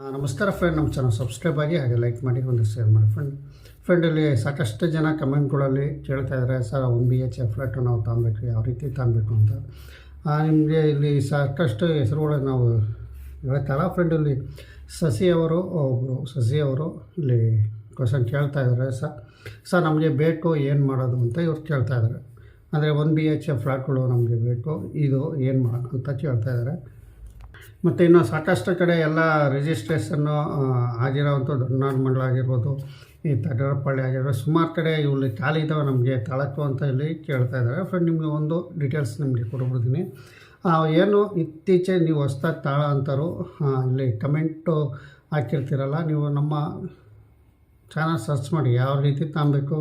ನಮಸ್ಕಾರ ಫ್ರೆಂಡ್ ನಮ್ಮ channel subscribe ಆಗಿ ಹಾಗೆ ಲೈಕ್ ಮಾಡಿ, ಒಂದು ಶೇರ್ ಮಾಡಿ ಫ್ರೆಂಡ್ ಫ್ರೆಂಡ್ ಇಲ್ಲಿ ಸಾಕಷ್ಟು ಜನ ಕಮೆಂಟ್ಗಳಲ್ಲಿ ಕೇಳ್ತಾ ಇದ್ದಾರೆ sir one B H F flat ನಾವು ತಗೊಬೇಕು ಯಾವ ರೀತಿ ತಗೊಬೇಕು ಅಂತ? ನಿಮಗೆ ಇಲ್ಲಿ ಸಾಕಷ್ಟು ಹೆಸರುಗಳು ನಾವು ಹೇಳ್ತಾರ. ಫ್ರೆಂಡ್ ಸಸಿ ಅವರು ಒಬ್ಬರು ಸಸಿ ಅವರು ಇಲ್ಲಿ ಕ್ವಶನ್ ಕೇಳ್ತಾ ಇದ್ದಾರೆ ಸರ್ ಸರ್ ನಮಗೆ ಬೇಕು, ಏನು ಮಾಡೋದು? ಅಂತ ಇವ್ರು ಕೇಳ್ತಾ ಇದ್ದಾರೆ ಅಂದರೆ ಒನ್ ಬಿ ಎಚ್ ಎಫ್ ಫ್ಲ್ಯಾಟ್ಗಳು ನಮಗೆ ಬೇಕು, ಇದು ಏನು ಮಾಡೋದು? ಅಂತ ಕೇಳ್ತಾ ಇದ್ದಾರೆ ಮತ್ತು ಇನ್ನು ಸಾಕಷ್ಟು ಕಡೆ ಎಲ್ಲ ರಿಜಿಸ್ಟ್ರೇಷನ್ನು ಆಗಿರೋವಂಥ ದೊಡ್ಡನಾಡು ಮಂಡಲ ಆಗಿರ್ಬೋದು ಈ ತಡರಪಳ್ಳಿ ಆಗಿರ್ಬೋದು ಸುಮಾರು ಕಡೆ ಇಲ್ಲಿ ಖಾಲಿ ಇದ್ದಾವೆ ನಮಗೆ ತಾಳಕ್ಕು ಅಂತ ಇಲ್ಲಿ ಕೇಳ್ತಾ ಇದ್ದಾರೆ. ಫ್ರೆಂಡ್ ನಿಮಗೆ ಒಂದು ಡೀಟೇಲ್ಸ್ ನಿಮಗೆ ಕೊಟ್ಬಿಡ್ತೀನಿ. ಏನು ಇತ್ತೀಚೆ ನೀವು ಹೊಸ್ದಾಗಿ ತಾಳ ಅಂತಾರೋ ಇಲ್ಲಿ ಕಮೆಂಟು ಹಾಕಿರ್ತೀರಲ್ಲ ನೀವು ನಮ್ಮ ಚಾನಲ್ ಸರ್ಚ್ ಮಾಡಿ ಯಾವ ರೀತಿ ತಗೊಬೇಕು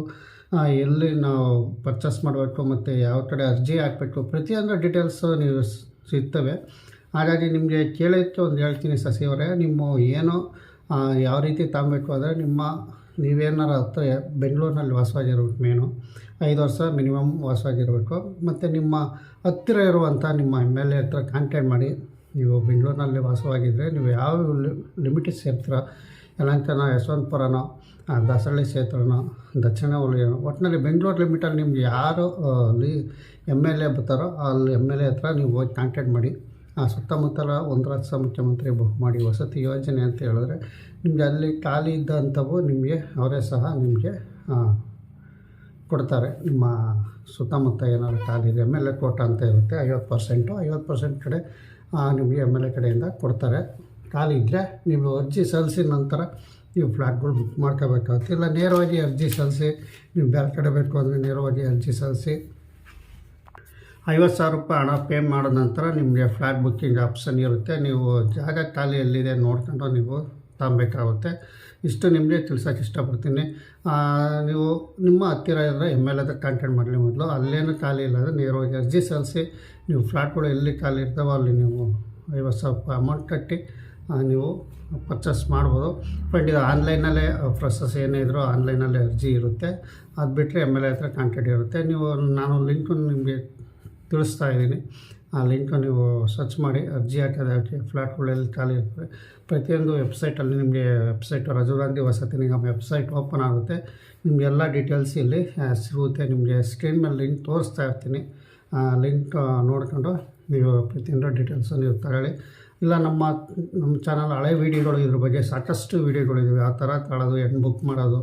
ಆ, ಎಲ್ಲಿ ನಾವು ಪರ್ಚೇಸ್ ಮಾಡಬೇಕು ಮತ್ತು ಯಾವ ಕಡೆ ಅರ್ಜಿ ಹಾಕಬೇಕು ಪ್ರತಿಯೊಂದು ಡೀಟೇಲ್ಸು ನೀವು ಸಿಗ್ತವೆ. ಹಾಗಾಗಿ ನಿಮಗೆ ಕೇಳೋಕ್ಕೆ ಒಂದು ಹೇಳ್ತೀನಿ ಸಸಿಯವರೇ. ನಿಮ್ಮ ಏನು ಯಾವ ರೀತಿ ತಗೊಬೇಕು ಅಂದರೆ ನಿಮ್ಮ, ನೀವೇನಾರ ಹತ್ರ ಬೆಂಗಳೂರಿನಲ್ಲಿ ವಾಸವಾಗಿರ್ಬೇಕು ಮೇನು ಐದು ವರ್ಷ ಮಿನಿಮಮ್ ವಾಸವಾಗಿರಬೇಕು. ಮತ್ತು ನಿಮ್ಮ ಹತ್ತಿರ ಇರುವಂಥ ನಿಮ್ಮ ಎಂ ಎಲ್ ಎ ಹತ್ರ ಕಾಂಟ್ಯಾಕ್ಟ್ ಮಾಡಿ. ನೀವು ಬೆಂಗಳೂರಿನಲ್ಲಿ ವಾಸವಾಗಿದ್ದರೆ ನೀವು ಯಾವ ಲಿಮಿಟೆಡ್ ಕ್ಷೇತ್ರ ಯಲಂಕನ, ಯಶವಂತಪುರನೋ ದಾಸಹಳ್ಳಿ ಕ್ಷೇತ್ರನೋ, ದಕ್ಷಿಣ ವಲಯನೋ ಒಟ್ಟಿನಲ್ಲಿ ಬೆಂಗಳೂರು ಲಿಮಿಟಲ್ಲಿ ನಿಮ್ಗೆ ಯಾರು ಅಲ್ಲಿ ಎಂ ಎಲ್ ಎ ಬರ್ತಾರೋ, ಅಲ್ಲಿ ಎಂ ಎಲ್ ಎ ಹತ್ರ ನೀವು ಹೋಗಿ ಕಾಂಟ್ಯಾಕ್ಟ್ ಮಾಡಿ. ಸುತ್ತಮುತ್ತಲ ಒಂದು ಲಕ್ಷ ಮುಖ್ಯಮಂತ್ರಿ ಮಾಡಿ ವಸತಿ ಯೋಜನೆ ಅಂತ ಹೇಳಿದ್ರೆ, ನಿಮಗೆ ಅಲ್ಲಿ ಖಾಲಿ ಇದ್ದಂಥವು ನಿಮಗೆ, ಅವರೇ ಸಹ ನಿಮಗೆ ಕೊಡ್ತಾರೆ. ನಿಮ್ಮ ಸುತ್ತಮುತ್ತ ಏನಾದ್ರು ಖಾಲಿ ಇದೆ, ಎಂ ಎಲ್ ಎ ಕೋಟ ಅಂತ ಇರುತ್ತೆ, ಐವತ್ತು ಪರ್ಸೆಂಟು, ಐವತ್ತು ಪರ್ಸೆಂಟ್ ಕಡೆ ನಿಮಗೆ ಎಂ ಎಲ್ ಎ ಕಡೆಯಿಂದ ಕೊಡ್ತಾರೆ. ಖಾಲಿ ಇದ್ದರೆ ನೀವು ಅರ್ಜಿ ಸಲ್ಲಿಸಿದ ನಂತರ ನೀವು ಫ್ಲ್ಯಾಟ್ಗಳು ಬುಕ್ ಮಾಡ್ಕೋಬೇಕಾಗುತ್ತೆ. ಇಲ್ಲ, ನೇರವಾಗಿ ಅರ್ಜಿ ಸಲ್ಲಿಸಿ, ನೀವು ಬೇರೆ ಕಡೆ ಬೇಕು ಅಂದರೆ ನೇರವಾಗಿ ಅರ್ಜಿ ಸಲ್ಲಿಸಿ ಐವತ್ತು ಸಾವಿರ ರೂಪಾಯಿ ಹಣ ಪೇ ಮಾಡಿದ ನಂತರ ನಿಮಗೆ ಫ್ಲ್ಯಾಟ್ ಬುಕ್ಕಿಂಗ್ ಆಪ್ಷನ್ ಇರುತ್ತೆ. ನೀವು ಜಾಗ ಖಾಲಿ ಎಲ್ಲಿದೆ ನೋಡ್ಕೊಂಡು ನೀವು ತಗೊಬೇಕಾಗುತ್ತೆ ಇಷ್ಟು ನಿಮಗೆ ತಿಳ್ಸೋಕೆ ಇಷ್ಟಪಡ್ತೀನಿ. ನೀವು ನಿಮ್ಮ ಹತ್ತಿರ ಇದ್ದರೆ ಎಂ ಎಲ್ ಎದ ಕಾಂಟ್ಯಾಕ್ಟ್ ಮಾಡಲಿ ಮೊದಲು. ಅಲ್ಲೇನು ಖಾಲಿ ಇಲ್ಲ. ಅಂದರೆ ನೇರವಾಗಿ ಅರ್ಜಿ ಸಲ್ಲಿಸಿ ನೀವು ಫ್ಲ್ಯಾಟ್ಗಳು ಎಲ್ಲಿ ಖಾಲಿ ಇರ್ತಾವೋ ಅಲ್ಲಿ ನೀವು ಐವತ್ತು ಸಾವಿರ ರೂಪಾಯಿ ಅಮೌಂಟ್ ಕಟ್ಟಿ ನೀವು ಪರ್ಚೇಸ್ ಮಾಡ್ಬೋದು. ಬಟ್ ಇದು ಆನ್ಲೈನಲ್ಲೇ ಪ್ರೊಸೆಸ್ ಏನೇ ಇದ್ದರೂ ಆನ್ಲೈನಲ್ಲೇ ಅರ್ಜಿ ಇರುತ್ತೆ. ಅದು ಬಿಟ್ಟರೆ ಎಂ ಎಲ್ ಎ ಹತ್ರ ಕಾಂಟ್ಯಾಕ್ಟ್ ಇರುತ್ತೆ. ನೀವು ನಾನು ಲಿಂಕನ್ನು ನಿಮಗೆ ತಿಳಿಸ್ತಾ ಇದ್ದೀನಿ. ಆ ಲಿಂಕ್ ನೀವು ಸರ್ಚ್ ಮಾಡಿ, ಅರ್ಜಿ ಹಾಕೋದು ಹಾಕಿ ಫ್ಲ್ಯಾಟ್ಗಳೆಲ್ಲಿ ಖಾಲಿ ಇರ್ತವೆ. ಪ್ರತಿಯೊಂದು ವೆಬ್ಸೈಟಲ್ಲಿ ನಿಮಗೆ ವೆಬ್ಸೈಟ್ ರಾಜೀವ್ ಗಾಂಧಿ ವಸತಿ ನಿಗಮ ವೆಬ್ಸೈಟ್ ಓಪನ್ ಆಗುತ್ತೆ. ನಿಮಗೆಲ್ಲ ಡೀಟೇಲ್ಸ್ ಇಲ್ಲಿ ಸಿಗುತ್ತೆ. ನಿಮಗೆ ಸ್ಕ್ರೀನ್ ಮೇಲೆ ಲಿಂಕ್ ತೋರಿಸ್ತಾ ಇರ್ತೀನಿ. ಆ, ಲಿಂಕ್ ನೋಡಿಕೊಂಡು ನೀವು ಪ್ರತಿಯೊಂದು ಡೀಟೇಲ್ಸು ನೀವು ತಗೊಳ್ಳಿ. ಇಲ್ಲ, ನಮ್ಮ ನಮ್ಮ ಚಾನಲ್ ಹಳೆ ವೀಡಿಯೋಗಳು ಇದ್ರ ಬಗ್ಗೆ ಸಾಕಷ್ಟು ವೀಡಿಯೋಗಳಿದ್ದಾವೆ ಆ ಥರ ತಗೊಳ್ಳೋದು ಹೆಣ್ಣು ಬುಕ್ ಮಾಡೋದು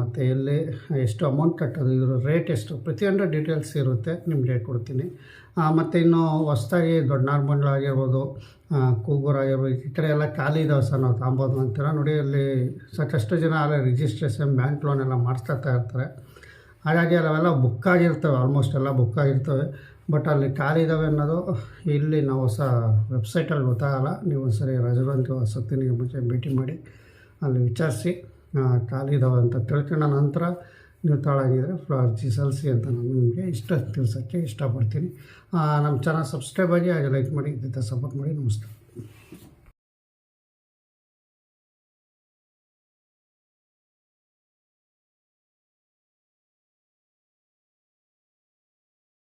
ಮತ್ತು ಎಲ್ಲಿ ಎಷ್ಟು ಅಮೌಂಟ್ ಕಟ್ಟೋದು ಇದ್ರ ರೇಟ್ ಎಷ್ಟು? ಪ್ರತಿಯೊಂದು ಡೀಟೇಲ್ಸ್ ಇರುತ್ತೆ ನಿಮಗೆ ಕೊಡ್ತೀನಿ. ಮತ್ತು ಇನ್ನು ಹೊಸ್ದಾಗಿ ದೊಡ್ಡ ನಾರ್ಮಂಡ್ಲ ಆಗಿರ್ಬೋದು ಆ, ಕೂಗೂರು ಆಗಿರ್ಬೋದು ಈ ಕಡೆ ಎಲ್ಲ ಖಾಲಿ ಇದಾವೆ ಸರ್ ನಾವು ತಾಂಬೋದು ಅಂತೀರ. ನೋಡಿ ಅಲ್ಲಿ ಸಾಕಷ್ಟು ಜನ ಅಲ್ಲಿ ರಿಜಿಸ್ಟ್ರೇಷನ್ ಬ್ಯಾಂಕ್ ಲೋನ್ ಎಲ್ಲ ಮಾಡಿಸ್ತಾ ಇರ್ತಾರೆ. ಹಾಗಾಗಿ ಅವೆಲ್ಲ ಬುಕ್ ಆಗಿರ್ತವೆ ಆಲ್ಮೋಸ್ಟ್ ಎಲ್ಲ ಬುಕ್ ಆಗಿರ್ತವೆ. ಬಟ್ ಅಲ್ಲಿ ಖಾಲಿ ಇದ್ದಾವೆ ಅನ್ನೋದು ಇಲ್ಲಿ ನಾವು ಹೊಸ ವೆಬ್ಸೈಟಲ್ಲಿ ಗೊತ್ತಾಗಲ್ಲ. ನೀವು ಒಂದ್ಸರಿ ರಜವಂತಿ ಸತ್ತಿನಿಗೆ ಮುಂಚೆ ಭೇಟಿ ಮಾಡಿ ಅಲ್ಲಿ ವಿಚಾರಿಸಿ. ಖಾಲಿ ಇದ್ದಾವೆ ಅಂತ ತಿಳ್ಕೊಂಡ ನಂತರ ನೀವು ತಾಳಾಗಿದ್ದರೆ ಅರ್ಜಿ ಸಲ್ಲಿಸಿ ಅಂತ ನಾನು ನಿಮಗೆ ಇಷ್ಟ ತಿಳಿಸೋಕ್ಕೆ ಇಷ್ಟಪಡ್ತೀನಿ. ನಮ್ಮ ಚಾನಲ್ ಸಬ್ಸ್ಕ್ರೈಬ್ ಆಗಿ ಹಾಗೆ ಲೈಕ್ ಮಾಡಿ ಇದಕ್ಕೆ ಸಪೋರ್ಟ್ ಮಾಡಿ, ನಮಸ್ಕಾರ.